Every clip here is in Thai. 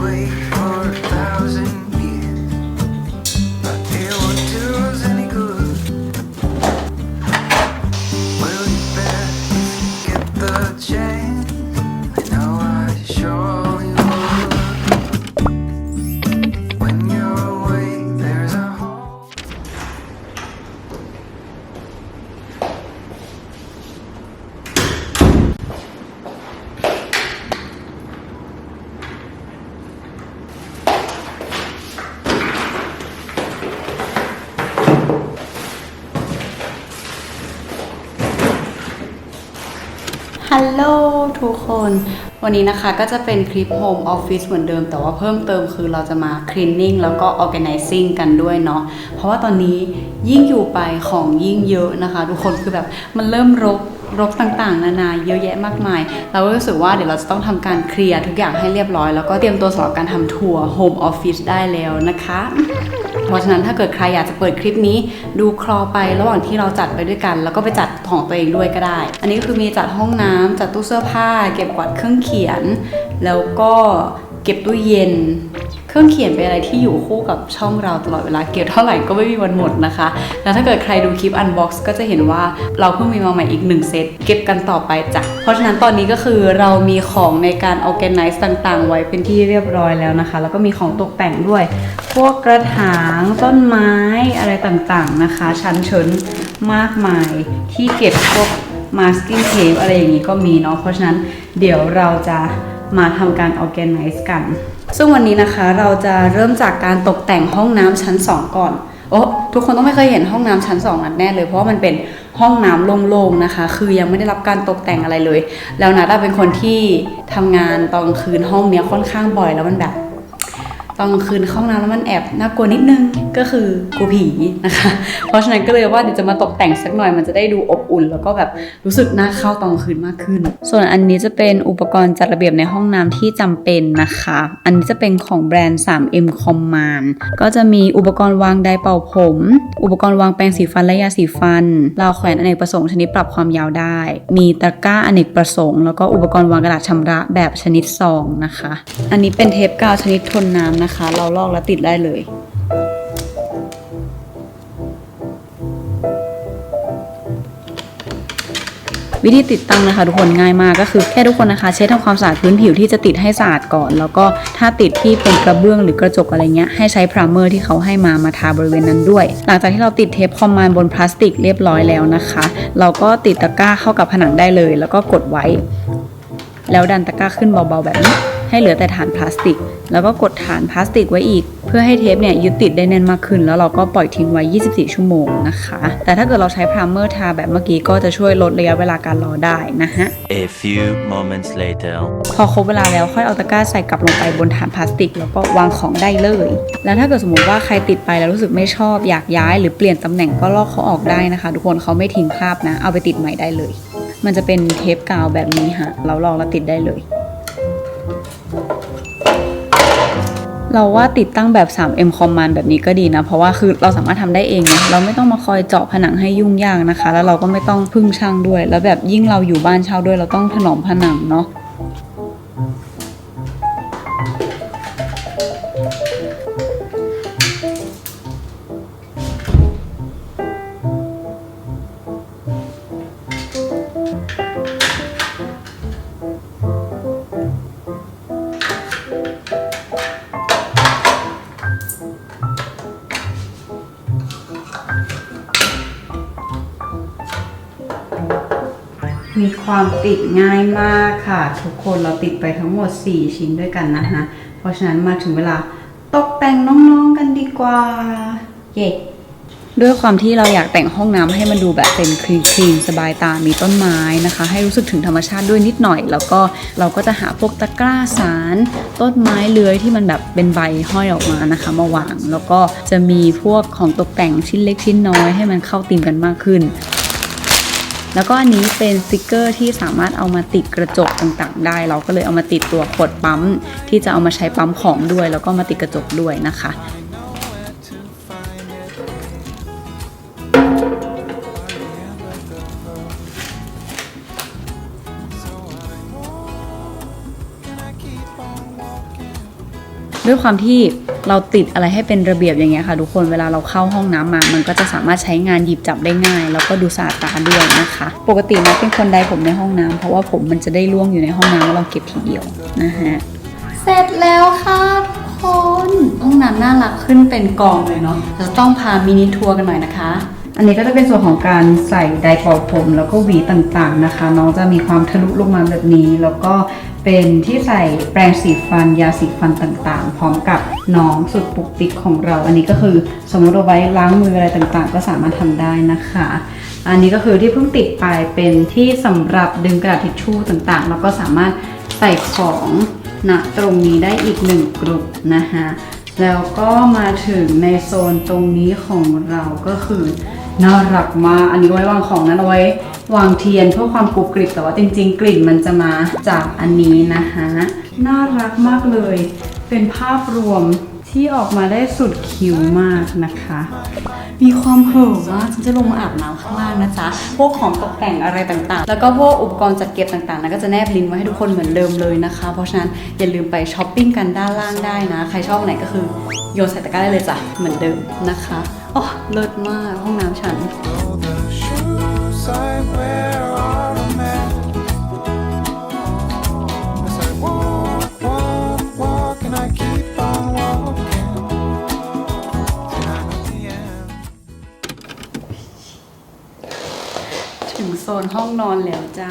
wait. ฮัลโหลทุกคน วันนี้นะคะก็จะเป็นคลิป Home Office เหมือนเดิม แต่ว่าเพิ่มเติมคือเราจะมา Cleaning แล้วก็ Organizing กันด้วยเนาะเพราะว่าตอนนี้ยิ่งอยู่ไปของยิ่งเยอะนะคะ ทุกคนคือแบบมันเริ่มรกรกต่างๆ นานาเยอะแยะมากมาย เราก็รู้สึกว่าเดี๋ยวเราจะต้องทำการเคลียร์ทุกอย่างให้เรียบร้อย แล้วก็เตรียมตัวสำหรับการทำทัวร์ Home Office ได้แล้วนะคะ เพราะฉะนั้นถ้าเกิดใครอยากจะเปิดคลิปนี้ ดูคลอไประหว่างที่เราจัดไปด้วยกัน แล้วก็ไปจัดของตัวเองด้วยก็ได้ อันนี้คือมีจัดห้องน้ำจัดตู้เสื้อผ้า เก็บกวาดเครื่องเขียน แล้วก็เก็บตู้เย็น เครื่องเขียนเป็นอะไรที่อยู่คู่กับช่องเราตลอดเวลาเก็บเท่าไหร่ก็ไม่มีวันหมดนะคะ แล้วถ้าเกิดใครดูคลิป Unbox ก็จะเห็นว่าเราเพิ่งมีมาใหม่อีกหนึ่งเซตเก็บกันต่อไปจ้ะ เพราะฉะนั้นตอนนี้ก็คือเรามีของในการ organize ต่างๆ ไว้เป็นที่เรียบร้อยแล้วนะคะ แล้วก็มีของตกแต่งด้วย พวกกระถางต้นไม้อะไรต่างๆนะคะ ชั้นเชิญมากมายที่เก็บพวก masking tape อะไรอย่างนี้ก็มีเนาะเพราะฉะนั้นเดี๋ยวเราจะมาทำการ organize กัน ซึ่งวันนี้นะคะเราจะเริ่มจากการตกแต่งห้องน้ำชั้น 2 ก่อน โอ้ทุกคนต้องไม่เคยเห็นห้องน้ำชั้น 2 นัดแน่เลย เพราะว่ามันเป็นห้องน้ำโล่งๆนะคะ คือยังไม่ได้รับการตกแต่งอะไรเลย แล้วนัดเป็นคนที่ทำงานตอนคืนห้องเนี้ยค่อนข้างบ่อยแล้วมันแบบ ตอนกลางคืนเข้าห้องน้ำแล้วมันแอบน่ากลัวนิดนึงก็คือกลัวผีนะคะ เพราะฉะนั้นก็เลยว่าเดี๋ยวจะมาตกแต่งสักหน่อยมันจะได้ดูอบอุ่น แล้วก็แบบรู้สึกน่าเข้าตอนกลางคืนมากขึ้น ส่วนอันนี้จะเป็นอุปกรณ์จัดระเบียบในห้องน้ำที่จำเป็นนะคะ อันนี้จะเป็นของแบรนด์ 3M Command ก็จะมีอุปกรณ์วางไดร์เป่าผม อุปกรณ์วางแปรงสีฟันและยาสีฟันราวแขวนอเนกประสงค์ชนิดปรับความยาวได้ มีตะกร้าอเนกประสงค์ แล้วก็อุปกรณ์วางกระดาษชำระแบบชนิดซองนะคะ อันนี้เป็นเทปกาวชนิดทนน้ำนะคะเราลอกแล้วติดได้เลย วิธีติดตั้งนะคะ ทุกคนง่ายมากก็คือแค่ทุกคนนะคะ เช็ดทำความสะอาดพื้นผิวที่จะติดให้สะอาดก่อน แล้วก็ถ้าติดที่เป็นกระเบื้องหรือกระจกอะไรเงี้ยให้ใช้พรามเมอร์ที่เขาให้มามาทาบริเวณนั้นด้วย หลังจากที่เราติดเทปคอมมานบนพลาสติกเรียบร้อยแล้วนะคะ เราก็ติดตะกร้าเข้ากับผนังได้เลย แล้วก็กดไว้ แล้วดันตะกร้าขึ้นเบาๆแบบนี้ ให้เหลือแต่ฐานพลาสติก แล้วก็กดฐานพลาสติกไว้อีก เพื่อให้เทปเนี่ยยึดติดได้แน่นมากขึ้น แล้วเราก็ปล่อยทิ้งไว้ 24 ชั่วโมงนะคะ แต่ถ้าเกิดเราใช้พรามเมอร์ทาแบบเมื่อกี้ก็จะช่วยลดระยะเวลาการรอได้นะฮะ A few moments later. พอครบเวลาแล้วค่อยเอาตะกร้าใส่กลับลงไปบนฐานพลาสติก แล้วก็วางของได้เลย แล้วถ้าเกิดสมมติว่าใครติดไปแล้วรู้สึกไม่ชอบอยากย้าย หรือเปลี่ยนตำแหน่งก็ลอกเขาออกได้นะคะ ทุกคนเขาไม่ทิ้งคราบนะ เอาไปติดใหม่ได้เลย มันจะเป็นเทปกาวแบบนี้ฮะเราลอกแล้วติดได้เลย เราว่าติดตั้งแบบ 3M Command แบบนี้ก็ดีนะ เพราะว่าคือเราสามารถทำได้เองนะเราไม่ต้องมาคอยเจาะผนังให้ยุ่งยากนะคะ แล้วเราก็ไม่ต้องพึ่งช่างด้วย แล้วแบบยิ่งเราอยู่บ้านเช่าด้วย เราต้องถนอมผนังเนาะ ความติดง่ายมากค่ะ ทุกคนเราติดไปทั้งหมด 4 ชิ้นด้วยกันนะคะเพราะฉะนั้นมาถึงเวลาตกแต่งน้องๆกันดีกว่า เย้ด้วยความที่เราอยากแต่งห้องน้ำให้มันดูแบบเป็นคลีนคลีนสบายตา มีต้นไม้นะคะ ให้รู้สึกถึงธรรมชาติด้วยนิดหน่อย แล้วก็เราก็จะหาพวกตะกร้าสาร ต้นไม้เลื้อยที่มันแบบเป็นใบห้อยออกมานะคะ มาวาง แล้วก็จะมีพวกของตกแต่งชิ้นเล็กชิ้นน้อยให้มันเข้าธีมกันมากขึ้น แล้วก็อันนี้เป็นสติกเกอร์ที่สามารถเอามาติดกระจกต่างๆ ได้ เราก็เลยเอามาติดตัวขวดปั๊มที่จะเอามาใช้ปั๊มของด้วย แล้วก็มาติดกระจกด้วยนะคะ ด้วยความที่เราติดอะไรให้เป็นระเบียบอย่างเงี้ยค่ะ ทุกคนเวลาเราเข้าห้องน้ำมา มันก็จะสามารถใช้งานหยิบจับได้ง่าย แล้วก็ดูสะอาดตาด้วยนะคะ ปกตินะเป็นคนใดผมในห้องน้ำเพราะว่าผมมันจะได้ร่วงอยู่ในห้องน้ำแล้วเราเก็บทีเดียวนะฮะเสร็จแล้วค่ะทุกคนห้องน้ำน่ารักขึ้นเป็นกองเลยเนาะเราต้องพามินิทัวร์กันหน่อยนะคะอันนี้ก็จะเป็นส่วนของการใส่ไดร์เป่าผม แล้วก็หวีต่างๆนะคะ น้องจะมีความทะลุลงมาแบบนี้ แล้วก็ เป็นที่ใส่แปรงสีฟันยาสีฟันต่างๆ พร้อมกับน้องสุดปุกปิกของเรา อันนี้ก็คือสมมติเอาไว้ล้างมืออะไรต่างๆ ก็สามารถทำได้นะคะ อันนี้ก็คือที่เพิ่งติดไปเป็นที่สำหรับดึงกระดาษทิชชู่ต่างๆ แล้วก็สามารถใส่ของณตรงนี้ได้อีกหนึ่งกลุ่มนะคะแล้วก็มาถึงในโซนตรงนี้ของเราก็คือ น่ารักมาก อันนี้ไว้วางของนั้นเอาไว้ วางเทียนเพื่อความกรุบกริบแต่ว่าจริง ๆ กลิ่นมันจะมาจากอันนี้นะคะ น่ารักมากเลย เป็นภาพรวม ที่ออกมาได้สุดคิ้วมากนะคะ มีความเห่อะมากฉันจะลงมาอาบน้ำข้างล่างนะจ๊ะ พวกของตกแต่งอะไรต่างๆ แล้วก็พวกอุปกรณ์จัดเก็บต่างๆแล้วก็จะแนบลิงก์ไว้ให้ทุกคนเหมือนเดิมเลยนะคะ เพราะฉะนั้นอย่าลืมไปช้อปปิ้งกันด้านล่างได้นะ ใครชอบไหนก็คือโยนใส่ตะกร้าได้เลยจ้ะ เหมือนเดิมนะคะอ๋อเลิศมากห้องน้ำฉัน ห้องนอนแล้วจ้า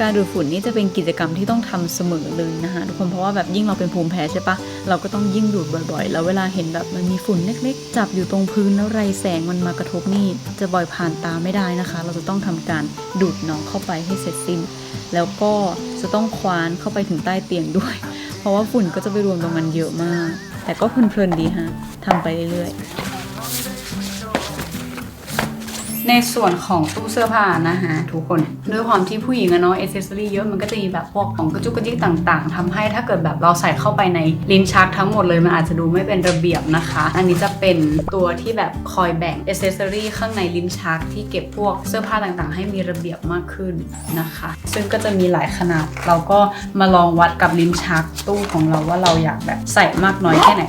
การดูดฝุ่นนี่จะเป็นกิจกรรมที่ต้องทำเสมอเลยนะคะทุกคนเพราะว่าแบบยิ่งเราเป็นภูมิแพ้ใช่ปะเราก็ต้องยิ่งดูดบ่อยๆ แล้วเวลาเห็นแบบมันมีฝุ่นเล็กๆ จับอยู่ตรงพื้นแล้วไรแสงมันมากระทบนี่จะบ่อยผ่านตาไม่ได้นะคะ เราจะต้องทำการดูดน้องเข้าไปให้เสร็จสิ้น แล้วก็จะต้องคว้านเข้าไปถึงใต้เตียงด้วย เพราะว่าฝุ่นก็จะไปรวมตรงนั้นเยอะมาก แต่ก็เพลินๆดีฮะทำไปเรื่อยๆ ในส่วนของตู้เสื้อผ้านะคะทุกคนด้วยความที่ผู้หญิงอะเนาะเอเซสซอรี่เยอะมันก็จะมีแบบพวกของกระจุกกระจิกต่างๆทำให้ถ้าเกิดแบบเราใส่เข้าไปในลิ้นชักทั้งหมดเลยมันอาจจะดูไม่เป็นระเบียบนะคะ อันนี้จะเป็นตัวที่แบบคอยแบ่งเอเซสซอรี่ข้างในลิ้นชักที่เก็บพวกเสื้อผ้าต่างๆ ให้มีระเบียบมากขึ้นนะคะ ซึ่งก็จะมีหลายขนาด เราก็มาลองวัดกับลิ้นชักตู้ของเราว่าเราอยากแบบใส่มากน้อยแค่ไหน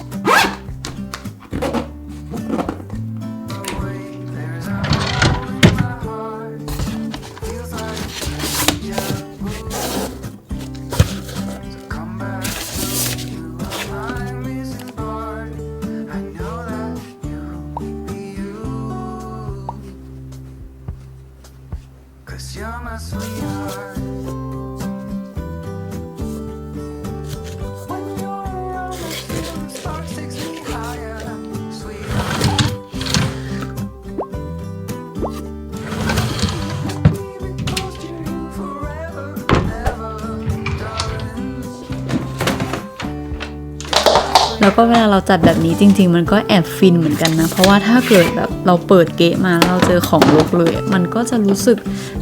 ก็เวลาเราจัดแบบนี้จริง ๆ มันก็แอบฟินเหมือนกันนะ เพราะว่าถ้าเกิดแบบเราเปิดเกะมาแล้วเราเจอของรกเลย มันก็จะรู้สึก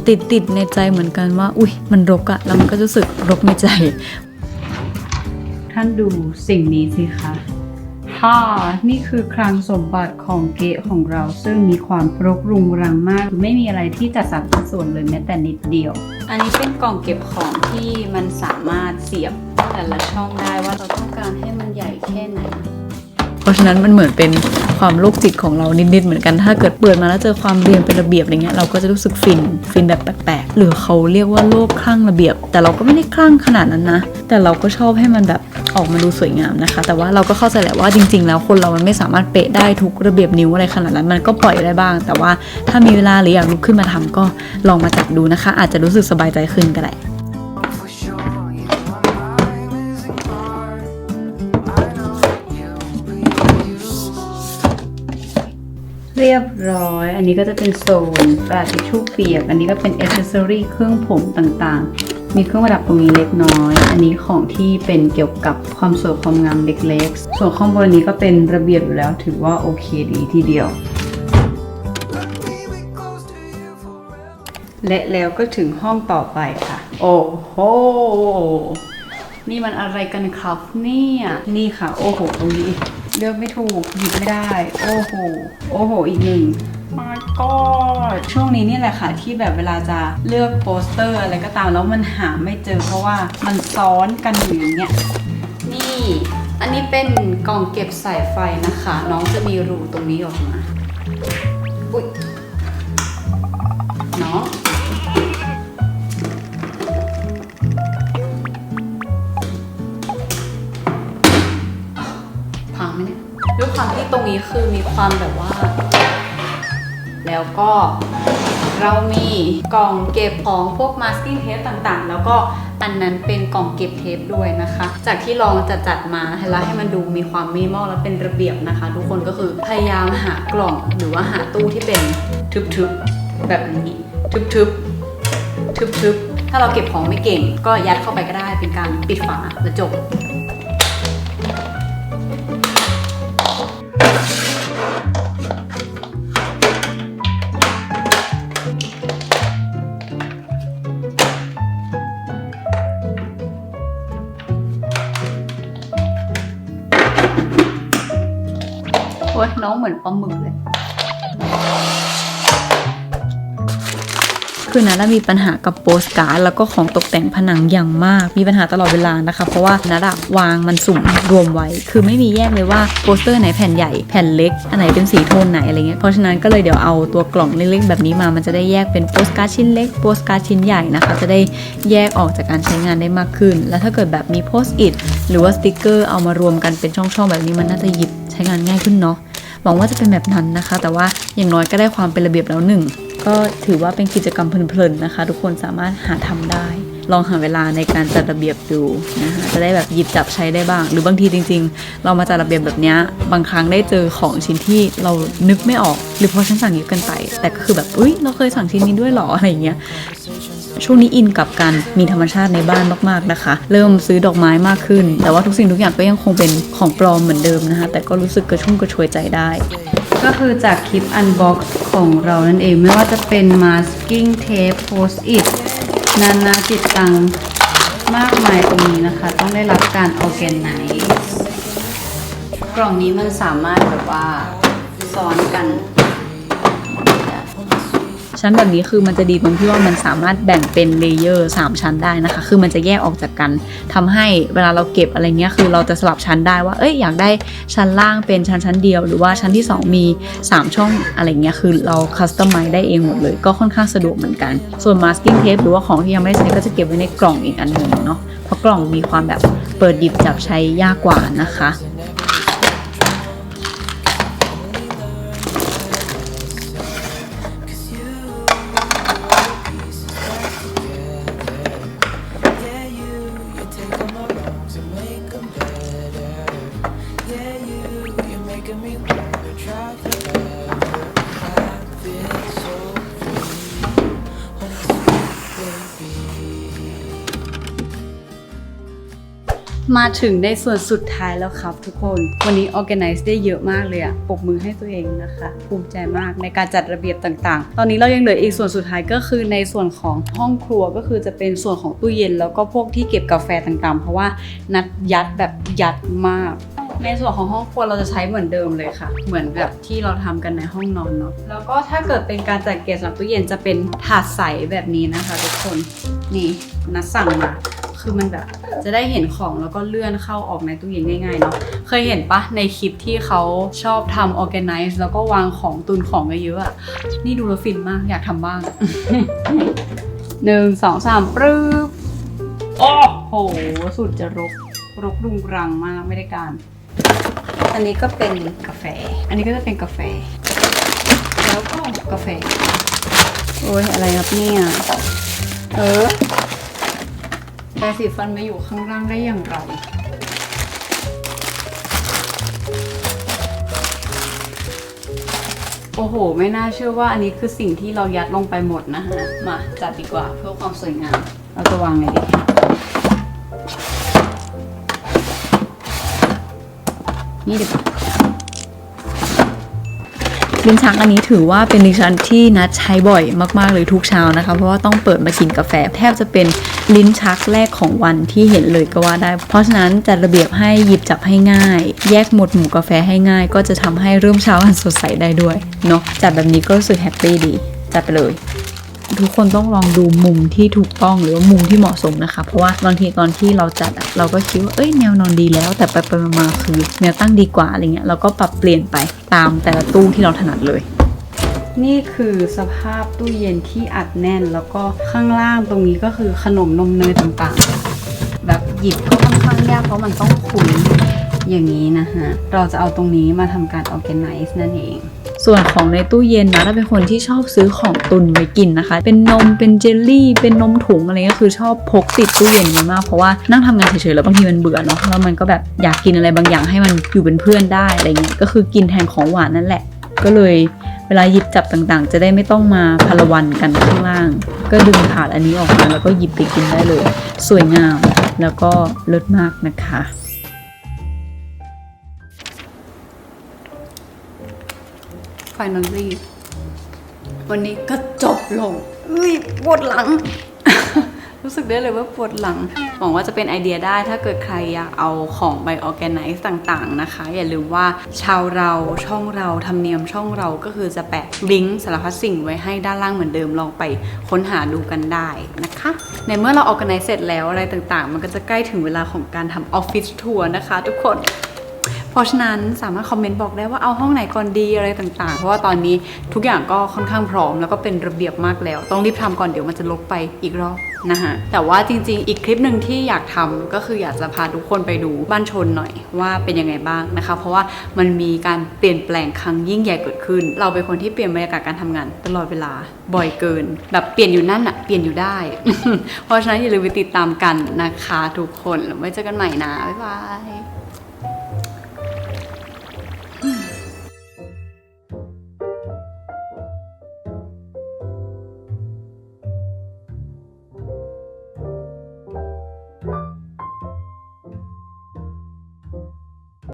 ติดติดๆในใจเหมือนกันว่า อุ้ยมันรกอะแล้วมันก็รู้สึกรกในใจ ท่านดูสิ่งนี้สิคะฮ่านี่คือคลังสมบัติของเกะของเราซึ่งมีความรกรุงรังมาก ไม่มีอะไรที่จัดสรรปันส่วนเลยแม้แต่นิดเดียว อันนี้เป็นกล่องเก็บของที่มันสามารถเสียบแต่ละช่องได้ว่าเราต้องการให้มันใหญ่ แค่ไหนเพราะฉะนั้นมันเหมือนเป็นความโรคจิตของเรานิดๆเหมือนกัน ถ้าเกิดเปิดมาแล้วเจอความเรียงเป็นระเบียบอะไรเงี้ยเราก็จะรู้สึกฟินฟินแบบแปลกๆหรือเขาเรียกว่าโลกคลั่งระเบียบ แต่เราก็ไม่ได้คลั่งขนาดนั้นนะ แต่เราก็ชอบให้มันแบบออกมาดูสวยงามนะคะ แต่ว่าเราก็เข้าใจแหละว่าจริง ๆ แล้วคนเรามันไม่สามารถเป๊ะได้ทุกระเบียบนิ้วอะไรขนาดนั้นมันก็ปล่อยได้บ้าง แต่ว่าถ้ามีเวลาหรืออยากลุกขึ้นมาทำก็ลองมาจับดูนะคะ อาจจะรู้สึกสบายใจขึ้นก็ได้ ยบร้อย อันนี้ก็จะเป็นโซนกระดาษทิชชู่เปียก อันนี้ก็เป็นอเซอรี่เครื่องผมต่างๆ มีเครื่องประดับตรงนี้เล็กน้อย อันนี้ของที่เป็นเกี่ยวกับความสวยความงามเล็กๆ ส่วนข้างบนนี้ก็เป็นระเบียบอยู่แล้วถือว่าโอเคดีทีเดียว และแล้วก็ถึงห้องต่อไปค่ะ โอ้โหนี่มันอะไรกันครับเนี่ย นี่ค่ะ โอ้โห ตรงนี้ เลือกไม่ถูก หยิบไม่ได้ โอ้โห โอ้โห อีกหนึ่ง my god ช่วงนี้นี่แหละค่ะ ที่แบบเวลาจะเลือกโปสเตอร์อะไรก็ตามแล้วมันหาไม่เจอเพราะว่ามันซ้อนกันอยู่อย่างเงี้ยนี่ อันนี้เป็นกล่องเก็บสายไฟนะคะ น้องจะมีรูตรงนี้ออกมา อุ้ย นี้คือมีความแบบว่า แล้วก็เรามีกล่องเก็บของพวก masking tape ต่างๆ แล้วก็อันนั้นเป็นกล่องเก็บเทปด้วยนะคะ จากที่ลองจะจัดมาแล้วให้มันดูมีความมินิมอลและเป็นระเบียบนะคะ ทุกคนก็คือพยายามหากล่องหรือว่าหาตู้ที่เป็นทึบๆแบบนี้ทึบๆทึบๆถ้าเราเก็บของไม่เก่ง ก็ยัดเข้าไปก็ได้เป็นการปิดฝาแล้วจบ ปลาหมึกเลย คือนัดมีปัญหากับโปสการ์ดแล้วก็ของตกแต่งผนังอย่างมาก มีปัญหาตลอดเวลานะคะ เพราะว่านัดวางมันสุ่มรวมไว้ คือไม่มีแยกเลยว่าโปสเตอร์ไหนแผ่นใหญ่แผ่นเล็ก อันไหนเป็นสีโทนไหนอะไรเงี้ย เพราะฉะนั้นก็เลยเดี๋ยวเอาตัวกล่องเล็กๆแบบนี้มา มันจะได้แยกเป็นโปสการ์ดชิ้นเล็กโปสการ์ดชิ้นใหญ่นะคะ จะได้แยกออกจากการใช้งานได้มากขึ้น แล้วถ้าเกิดแบบมีโพสต์อิทหรือว่าสติกเกอร์เอามารวมกันเป็นช่องๆแบบนี้มันน่าจะหยิบใช้งานง่ายขึ้นเนาะ หวังว่าจะเป็นแบบนั้นนะคะ แต่ว่าอย่างน้อยก็ได้ความเป็นระเบียบแล้วหนึ่งก็ถือว่าเป็นกิจกรรมเพลินๆนะคะ ทุกคนสามารถหาทำได้ ลองหาเวลาในการจัดระเบียบดูนะคะจะได้แบบหยิบจับใช้ได้บ้าง หรือบางทีจริง ๆ เรามาจัดระเบียบแบบเนี้ยบางครั้งได้เจอของชิ้นที่เรานึกไม่ออก หรือเพราะฉันสั่งเยอะกินไป แต่ก็คือแบบอุ้ยเราเคยสั่งชิ้นนี้ด้วยหรออะไรอย่างเงี้ย ช่วงนี้อินกับการมีธรรมชาติในบ้านมากๆนะคะ เริ่มซื้อดอกไม้มากขึ้น แต่ว่าทุกสิ่งทุกอย่างก็ยังคงเป็นของปลอมเหมือนเดิมนะคะ แต่ก็รู้สึกกระชุ่มกระชวยใจได้ ก็คือจากคลิป unbox ของเรานั่นเองไม่ว่าจะเป็น masking tape post it นานาจิตตังมากมายตรงนี้นะคะ ต้องได้รับการ organize กล่องนี้มันสามารถแบบว่าซ้อนกัน ชั้นแบบนี้คือมันจะดีตรงที่ว่ามันสามารถแบ่งเป็นเลเยอร์3ชั้นได้นะคะ คือมันจะแยกออกจากกันทำให้เวลาเราเก็บอะไรเงี้ยคือเราจะสลับชั้นได้ว่าเอ้ยอยากได้ชั้นล่างเป็นชั้นชั้นเดียว หรือว่าชั้นที่ 2 มี 3 ช่องอะไรเงี้ยคือเราคัสตอมไมได้เองหมดเลยก็ค่อนข้างสะดวกเหมือนกัน ส่วน masking tape หรือว่าของที่ยังไม่ได้ใช้ก็จะเก็บไว้ในกล่องอีกอันหนึ่งเนาะเพราะกล่องมีความแบบเปิดหยิบจับใช้ยากกว่านะคะ มาถึงในส่วนสุดท้ายแล้วครับทุกคน วันนี้ organize ได้เยอะมากเลยอะปรบมือให้ตัวเองนะคะ ภูมิใจมากในการจัดระเบียบต่างๆ ตอนนี้เรายังเหลืออีกส่วนสุดท้ายก็คือในส่วนของห้องครัวก็คือจะเป็นส่วนของตู้เย็น แล้วก็พวกที่เก็บกาแฟต่างๆ เพราะว่านัดยัดแบบยัดมากในส่วนของห้องครัวเราจะใช้เหมือนเดิมเลยค่ะ เหมือนแบบที่เราทำกันในห้องนอนเนาะ แล้วก็ถ้าเกิดเป็นการจัดเก็บสำหรับตู้เย็นจะเป็นถาดใสแบบนี้นะคะทุกคน นี่นัดสั่งมา คือมันแบบจะได้เห็นของแล้วก็เลื่อนเข้าออกในตู้เย็นง่ายๆเนาะเคยเห็นปะในคลิปที่เขาชอบทำ organize แล้วก็วางของตุนของไว้เยอะอะนี่ดูแล้วฟินมากอยากทำบ้างหนึ่งสองสามปรึ๊บโอ้โห สุดจะรกรกรุงรังมากไม่ได้การ อันนี้ก็เป็นกาแฟ อันนี้ก็จะเป็นกาแฟ แล้วก็กาแฟ โอ้ยอะไรครับเนี่ย เออ แปรสีฟันมาอยู่ข้างล่างได้อย่างไรโอ้โห ไม่น่าเชื่อว่าอันนี้คือสิ่งที่เรายัดลงไปหมดนะฮะ มาจัดดีกว่าเพื่อความสวยงาม เราจะวางไงดี นี่ดีกว่า ลิ้นชักอันนี้ถือว่าเป็นลิ้นชักที่นัดใช้บ่อยมากๆเลยทุกเช้านะคะ เพราะว่าต้องเปิดมากินกาแฟ แทบจะเป็นลิ้นชักแรกของวันที่เห็นเลยก็ว่าได้ เพราะฉะนั้นจัดระเบียบให้หยิบจับให้ง่าย แยกหมดหมู่กาแฟให้ง่าย ก็จะทำให้เริ่มเช้าอันสดใสได้ด้วยเนาะจัดแบบนี้ก็รู้สึกแฮปปี้ดีจัดไปเลย ทุกคนต้องลองดูมุมที่ถูกต้องหรือว่ามุมที่เหมาะสมนะคะ เพราะว่าบางทีตอนที่เราจัดเราก็คิดว่าเอ้ยแนวนอนดีแล้ว แต่ไปไปมาคือแนวตั้งดีกว่าอะไรเงี้ยเราก็ปรับเปลี่ยนไปตามแต่ละตู้ที่เราถนัดเลยนี่คือสภาพตู้เย็นที่อัดแน่นแล้วก็ข้างล่างตรงนี้ก็คือขนมนมเนยต่างๆ แบบหยิบก็ค่อนข้างยากเพราะมันต้องขุนอย่างนี้นะฮะ เราจะเอาตรงนี้มาทำการ organize นั่นเอง ส่วนของในตู้เย็นนะถ้าเป็นคนที่ชอบซื้อของตุนไว้กินนะคะ เป็นนมเป็นเจลลี่เป็นนมถุงอะไรก็คือชอบพกติดตู้เย็นไว้มากเพราะว่านั่งทำงานเฉยๆแล้วบางทีมันเบื่อเนาะแล้วมันก็แบบอยากกินอะไรบางอย่างให้มันอยู่เป็นเพื่อนได้อะไรเงี้ยก็คือกินแทนของหวานนั่นแหละ ก็เลยเวลาหยิบจับต่างๆ จะได้ไม่ต้องมาพลวันกันข้างล่าง ก็ดึงถาดอันนี้ออกมาแล้วก็หยิบไปกินได้เลย สวยงามแล้วก็เลิศมากนะคะ finally วันนี้ก็จบลงอุ้ยปวดหลัง รู้สึกได้เลยว่าปวดหลัง หวังว่าจะเป็นไอเดียได้ถ้าเกิดใครอยากเอาของไป organize ต่างๆนะคะ อย่าลืมว่าชาวเราช่องเราทำเนียมช่องเราก็คือจะแปะลิงก์สารพัดสิ่งไว้ให้ด้านล่างเหมือนเดิมลองไปค้นหาดูกันได้นะคะ ในเมื่อเรา organize เสร็จแล้วอะไรต่างๆ มันก็จะใกล้ถึงเวลาของการทำ office tour นะคะ ทุกคน เพราะฉะนั้นสามารถคอมเมนต์บอกได้ว่าเอาห้องไหนก่อนดีอะไรต่างๆ เพราะว่าตอนนี้ทุกอย่างก็ค่อนข้างพร้อม แล้วก็เป็นระเบียบมากแล้ว ต้องรีบทำก่อนเดี๋ยวมันจะลกไปอีกรอบนะคะแต่ว่าจริงๆ อีกคลิปหนึ่งที่อยากทำก็คืออยากจะพาทุกคนไปดูบ้านชนหน่อยว่าเป็นยังไงบ้างนะคะ เพราะว่ามันมีการเปลี่ยนแปลงครั้งยิ่งใหญ่เกิดขึ้น เราเป็นคนที่เปลี่ยนบรรยากาศการทำงานตลอดเวลาบ่อยเกิน แบบเปลี่ยนอยู่นั่นอะเปลี่ยนอยู่ได้ เพราะฉะนั้นอย่าลืมไปติดตามกันนะคะ ทุกคนแล้วไว้เจอกันใหม่นะบ๊ายบาย